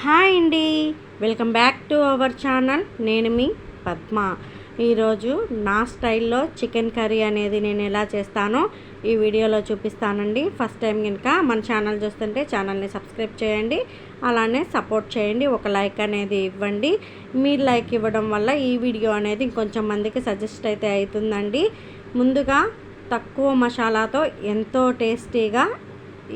Hi అండి. Welcome back to our channel. నేను మీ పద్మ. ఈరోజు నా స్టైల్లో చికెన్ కర్రీ అనేది నేను ఎలా చేస్తానో ఈ వీడియోలో చూపిస్తానండి. ఫస్ట్ టైం కనుక మన ఛానల్ చూస్తుంటే ఛానల్ని సబ్స్క్రైబ్ చేయండి. అలానే సపోర్ట్ చేయండి. ఒక లైక్ అనేది ఇవ్వండి. మీరు లైక్ ఇవ్వడం వల్ల ఈ వీడియో అనేది ఇంకొంచెం మందికి సజెస్ట్ అయితే అవుతుందండి. ముందుగా తక్కువ మసాలాతో ఎంతో టేస్టీగా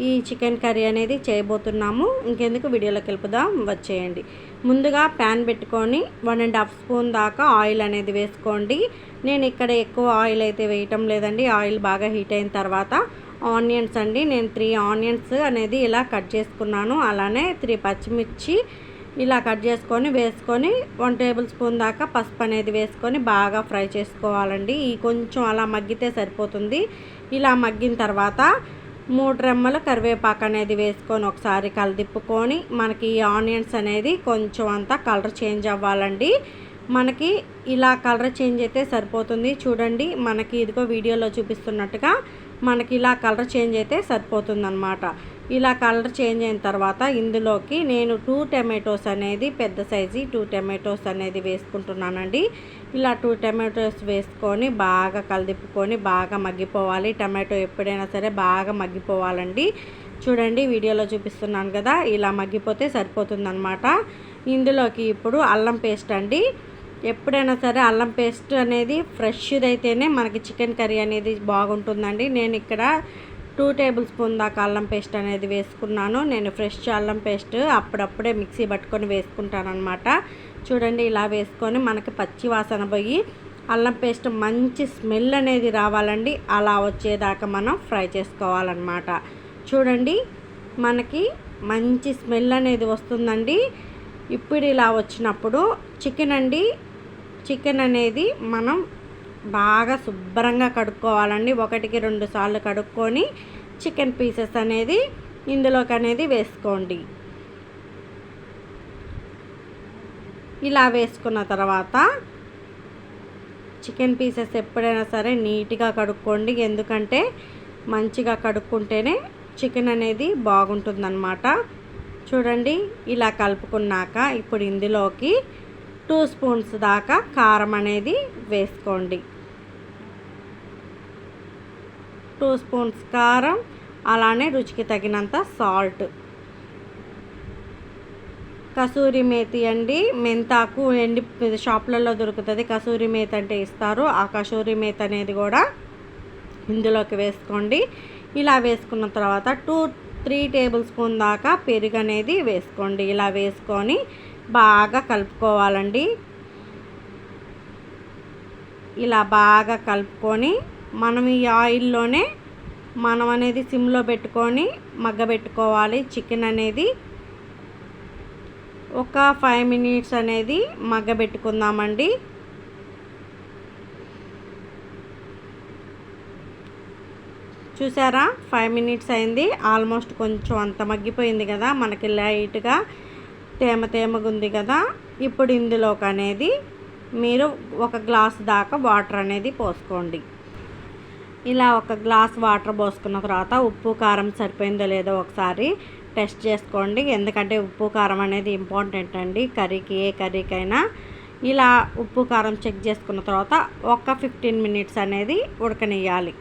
ఈ చికెన్ కర్రీ అనేది చేయబోతున్నాము. ఇంకెందుకు వీడియోలోకి వెళ్ళిపోదాం. వచ్చేయండి. ముందుగా ప్యాన్ పెట్టుకొని వన్ అండ్ హాఫ్ స్పూన్ దాకా ఆయిల్ అనేది వేసుకోండి. నేను ఇక్కడ ఎక్కువ ఆయిల్ అయితే వేయటం లేదండి. ఆయిల్ బాగా హీట్ అయిన తర్వాత ఆనియన్స్ అండి. నేను త్రీ ఆనియన్స్ అనేది ఇలా కట్ చేసుకున్నాను. అలానే త్రీ పచ్చిమిర్చి ఇలా కట్ చేసుకొని వేసుకొని వన్ టేబుల్ స్పూన్ దాకా పసుపు అనేది వేసుకొని బాగా ఫ్రై చేసుకోవాలండి. ఈ కొంచెం అలా మగ్గితే సరిపోతుంది. ఇలా మగ్గిన తర్వాత మూడు రెమ్మల కరివేపాకు అనేది వేసుకొని ఒకసారి కలదిప్పుకొని మనకి ఈ ఆనియన్స్ అనేది కొంచెం అంతా కలర్ చేంజ్ అవ్వాలండి. మనకి ఇలా కలర్ చేంజ్ అయితే సరిపోతుంది. చూడండి మనకి ఇదిగో వీడియోలో చూపిస్తున్నట్టుగా మనకి ఇలా కలర్ చేంజ్ అయితే సరిపోతుంది అనమాట ఇలా కలర్ చేంజ్ అయిన తర్వాత ఇందులోకి నేను టూ టమాటోస్ అనేది పెద్ద సైజు టూ టమాటోస్ అనేది వేసుకుంటున్నానండి. ఇలా టూ టమాటోస్ వేసుకొని బాగా కలిదిప్పుకొని బాగా మగ్గిపోవాలి. టమాటో ఎప్పుడైనా సరే బాగా మగ్గిపోవాలండి. చూడండి వీడియోలో చూపిస్తున్నాను కదా ఇలా మగ్గిపోతే సరిపోతుందనమాట ఇందులోకి ఇప్పుడు అల్లం పేస్ట్ అండి. ఎప్పుడైనా సరే అల్లం పేస్ట్ అనేది ఫ్రెష్ది అయితేనే మనకి చికెన్ కర్రీ అనేది బాగుంటుందండి. నేను ఇక్కడ టూ టేబుల్ స్పూన్ దాకా అల్లం పేస్ట్ అనేది వేసుకున్నాను. నేను ఫ్రెష్ అల్లం పేస్ట్ అప్పుడప్పుడే మిక్సీ పట్టుకొని వేసుకుంటానమాట చూడండి ఇలా వేసుకొని మనకి పచ్చి వాసన పోయి అల్లం పేస్ట్ మంచి స్మెల్ అనేది రావాలండి. అలా వచ్చేదాకా మనం ఫ్రై చేసుకోవాలన్నమాట. చూడండి మనకి మంచి స్మెల్ అనేది వస్తుందండి. ఇప్పుడు ఇలా వచ్చినప్పుడు చికెన్ అండి చికెన్ అనేది మనం బాగా శుభ్రంగా కడుక్కోవాలండి. ఒకటికి రెండు సార్లు కడుక్కొని చికెన్ పీసెస్ అనేది ఇందులోకి అనేది వేసుకోండి. ఇలా వేసుకున్న తర్వాత చికెన్ పీసెస్ ఎప్పుడైనా సరే నీట్గా కడుక్కోండి. ఎందుకంటే మంచిగా కడుక్కుంటేనే చికెన్ అనేది బాగుంటుందన్నమాట. చూడండి ఇలా కలుపుకున్నాక ఇప్పుడు ఇందులోకి టూ స్పూన్స్ దాకా కారం అనేది వేసుకోండి. టూ స్పూన్స్ కారం అలానే రుచికి తగినంత సాల్ట్. కసూరి మేతి అండి మెంతాకు ఎండి షాప్లలో దొరుకుతుంది. కసూరి మేతి అంటే ఇస్తారు. ఆ కసూరి మేతి అనేది కూడా ఇందులోకి వేసుకోండి. ఇలా వేసుకున్న తర్వాత టూ త్రీ టేబుల్ స్పూన్ దాకా పెరుగు అనేది వేసుకోండి. ఇలా వేసుకొని బాగా కలుపుకోవాలండి. ఇలా బాగా కలుపుకొని మనం ఈ ఆయిల్లోనే మనం అనేది సిమ్లో పెట్టుకొని మగ్గబెట్టుకోవాలి. చికెన్ అనేది ఒక ఫైవ్ మినిట్స్ అనేది మగ్గబెట్టుకుందామండి. చూసారా? ఫైవ్ మినిట్స్ అయింది. ఆల్మోస్ట్ కొంచెం అంత మగ్గిపోయింది కదా మనకి లైట్గా. తేమ తేమగా ఉంది కదా ఇప్పుడు ఇందులోకి అనేది మీరు ఒక గ్లాస్ దాకా వాటర్ అనేది పోసుకోండి. ఇలా ఒక గ్లాస్ వాటర్ పోసుకున్న తర్వాత ఉప్పు కారం సరిపోయిందో లేదో ఒకసారి టెస్ట్ చేసుకోండి. ఎందుకంటే ఉప్పు కారం అనేది ఇంపార్టెంట్ అండి. కర్రీకి ఏ కర్రీకైనా ఇలా ఉప్పు కారం చెక్ చేసుకున్న తర్వాత ఒక ఫిఫ్టీన్ మినిట్స్ అనేది ఉడకనియాలి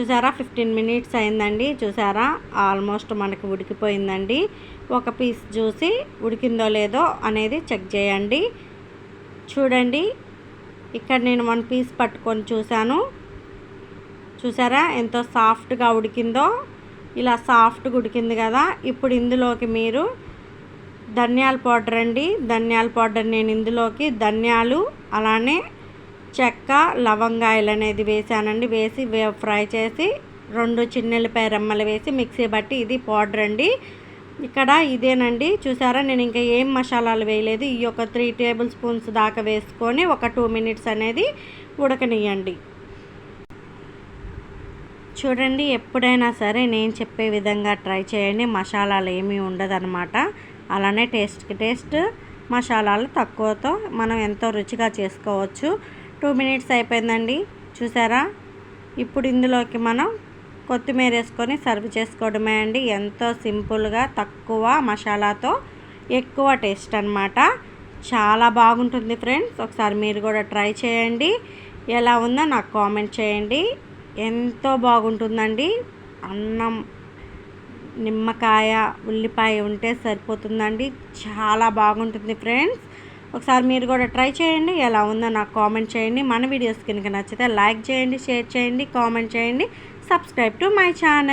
చూసారా? ఫిఫ్టీన్ మినిట్స్ అయిందండి. చూసారా? ఆల్మోస్ట్ మనకు ఉడికిపోయిందండి. ఒక పీస్ చూసి ఉడికిందో లేదో అనేది చెక్ చేయండి. చూడండి. ఇక్కడ నేను వన్ పీస్ పట్టుకొని చూశాను. చూసారా? ఎంతో సాఫ్ట్గా ఉడికిందో. ఇలా సాఫ్ట్గా ఉడికింది కదా. ఇప్పుడు ఇందులోకి మీరు ధనియాల పౌడర్ అండి. ధనియాల పౌడర్ నేను ఇందులోకి ధనియాలు అలానే చెక్క లవంగాయలు అనేది వేసానండి వేసి ఫ్రై చేసి రెండు చిన్నెల్లిపాయ రెమ్మలు వేసి మిక్సీ బట్టి ఇది పౌడర్ అండి. ఇక్కడ ఇదేనండి. చూసారా? నేను ఇంకా ఏం మసాలాలు వేయలేదు. ఈ యొక్క త్రీ టేబుల్ స్పూన్స్ దాకా వేసుకొని ఒక టూ మినిట్స్ అనేది ఉడకనియండి చూడండి ఎప్పుడైనా సరే నేను చెప్పే విధంగా ట్రై చేయండి. మసాలాలు ఏమీ ఉండదన్నమాట. అలానే టేస్ట్కి టేస్ట్ మసాలాలు తక్కువతో మనం ఎంతో రుచిగా చేసుకోవచ్చు. టూ మినిట్స్ అయిపోయిందండి. చూసారా? ఇప్పుడు ఇందులోకి మనం కొత్తిమీర వేసుకొని సర్వ్ చేసుకోవడమే అండి. ఎంతో సింపుల్గా తక్కువ మసాలాతో ఎక్కువ టేస్ట్ అనమాట చాలా బాగుంటుంది ఫ్రెండ్స్. ఒకసారి మీరు కూడా ట్రై చేయండి. ఎలా ఉందో నాకు కామెంట్ చేయండి. ఎంతో బాగుంటుందండి. అన్నం నిమ్మకాయ ఉల్లిపాయ ఉంటే సరిపోతుందండి. చాలా బాగుంటుంది ఫ్రెండ్స్. ఒకసారి మీరు కూడా ట్రై చేయండి ఎలా ఉందో నాకు కామెంట్ చేయండి. మన వీడియోస్ కనుక నచ్చితే లైక్ చేయండి షేర్ చేయండి కామెంట్ చేయండి. Subscribe to my channel.